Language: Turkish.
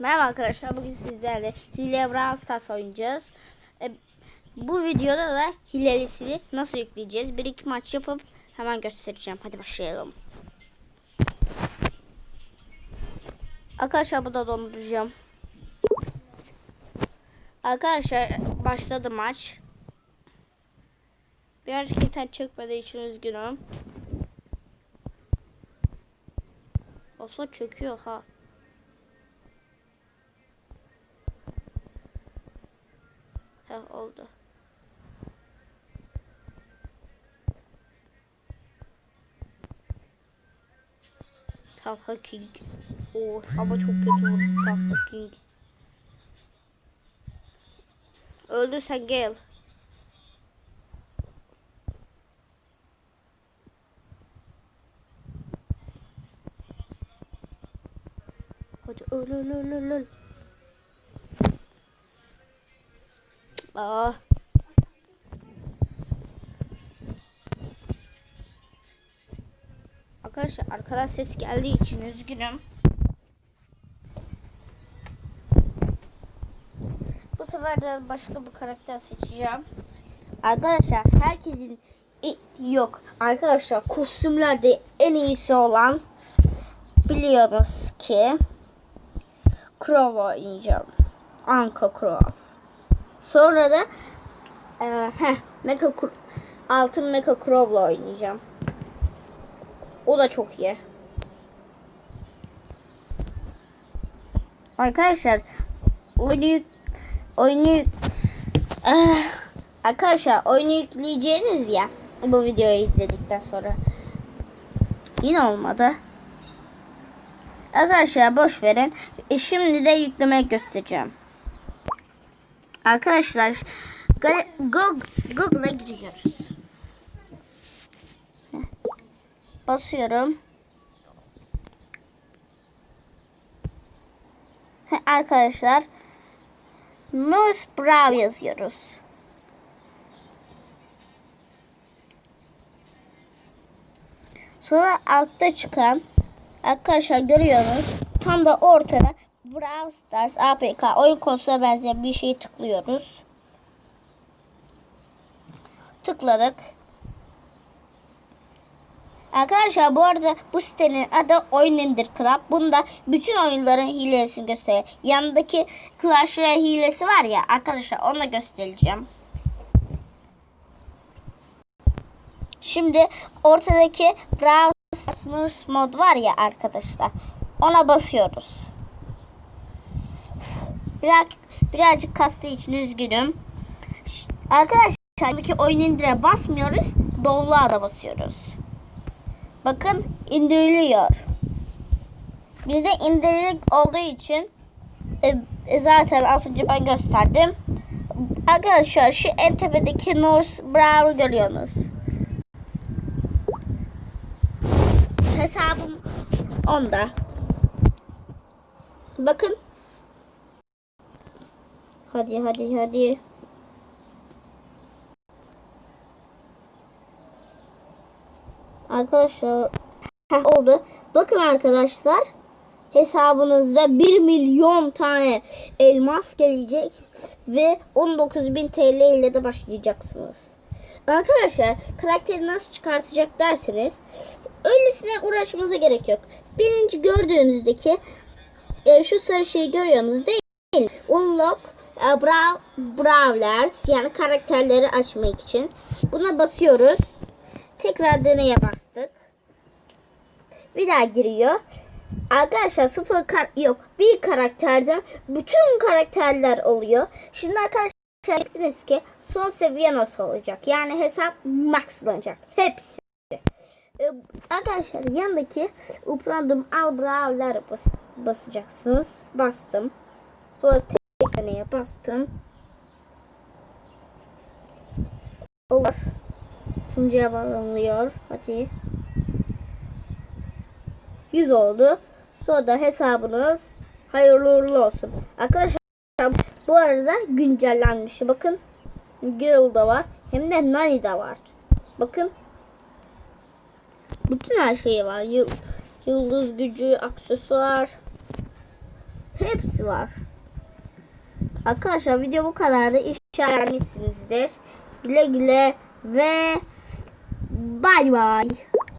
Merhaba arkadaşlar bugün sizlerle Hile Brawl Stars oynayacağız. E, bu videoda da hilelisini nasıl yükleyeceğiz? Bir iki maç yapıp hemen göstereceğim. Hadi başlayalım. Arkadaşlar bu da donduracağım. Arkadaşlar başladı maç. Birazcık internet çökmediği için üzgünüm. Olsa çöküyor ha. Oldu. Talha King. Oo, ama çok kötü vurdu Talha King. Öldürsen gel. Hadi öl öl öl öl öl. Aa. Arkadaşlar arkadan ses geldiği için üzgünüm. Bu sefer de başka bir karakter seçeceğim. Arkadaşlar herkesin yok. Arkadaşlar kostümlerde en iyisi olan biliyoruz ki Crow oynayacağım. Anka Crow. Sonra da e, heh, Mecha altın Mecha Crow'la oynayacağım. O da çok iyi. Arkadaşlar oyunu oyunu yük- Ah, arkadaşlar oyunu yükleyeceğiniz ya bu videoyu izledikten sonra yine olmadı. Arkadaşlar boş verin. E, şimdi de yüklemeyi göstereceğim. Arkadaşlar Google'a giriyoruz. Basıyorum. Arkadaşlar Nurse Brow yazıyoruz. Sonra altta çıkan arkadaşlar görüyorsunuz tam da ortada Brawl Stars APK oyun konusuna benzeyen bir şeyi tıklıyoruz. Tıkladık. Arkadaşlar bu arada bu sitenin adı Oyun Indir Club. Bunda bütün oyunların hilesini gösteriyor. Yanındaki Clash Royale hilesi var ya arkadaşlar onu göstereceğim. Şimdi ortadaki Brawl Stars mod var ya arkadaşlar. Ona basıyoruz. Biraz, birazcık kastığı için üzgünüm. Arkadaşlar buradaki oyun indire basmıyoruz. Dolluğa da basıyoruz. Bakın indiriliyor. Bizde indirilik olduğu için e, e, zaten az önce ben gösterdim. Arkadaşlar şu en tepedeki North Brow'u görüyorsunuz. Hesabım onda. Bakın. Hadi hadi hadi. Arkadaşlar Heh, oldu. Bakın arkadaşlar hesabınızda 1 milyon tane elmas gelecek ve 19.000 TL ile de başlayacaksınız. Arkadaşlar karakteri nasıl çıkartacak derseniz öylesine uğraşmanıza gerek yok. Birinci gördüğünüzdeki e, şu sarı şeyi görüyorsunuz değil mi? Unlock e, Braw, Brawlers yani karakterleri açmak için. Buna basıyoruz. Tekrar deneye bastık. Bir daha giriyor. Arkadaşlar sıfır kar yok. Bir karakterden bütün karakterler oluyor. Şimdi arkadaşlar diyeceksiniz ki son seviye nasıl olacak? Yani hesap maxlanacak. Hepsi. Ee, arkadaşlar yandaki Uprandum Albrawler bas basacaksınız. Bastım. Sonra tek deneye bastım. Olur. Sunucuya bağlanıyor. Hadi. 100 oldu. Sonra da hesabınız hayırlı uğurlu olsun. Arkadaşlar bu arada güncellenmiş. Bakın Girl var. Hem de Nani de var. Bakın. Bütün her şeyi var. Yıl- Yıldız gücü, aksesuar. Hepsi var. Arkadaşlar video bu kadardı. İnşallah beğenmişsinizdir. Güle güle ve bay bay.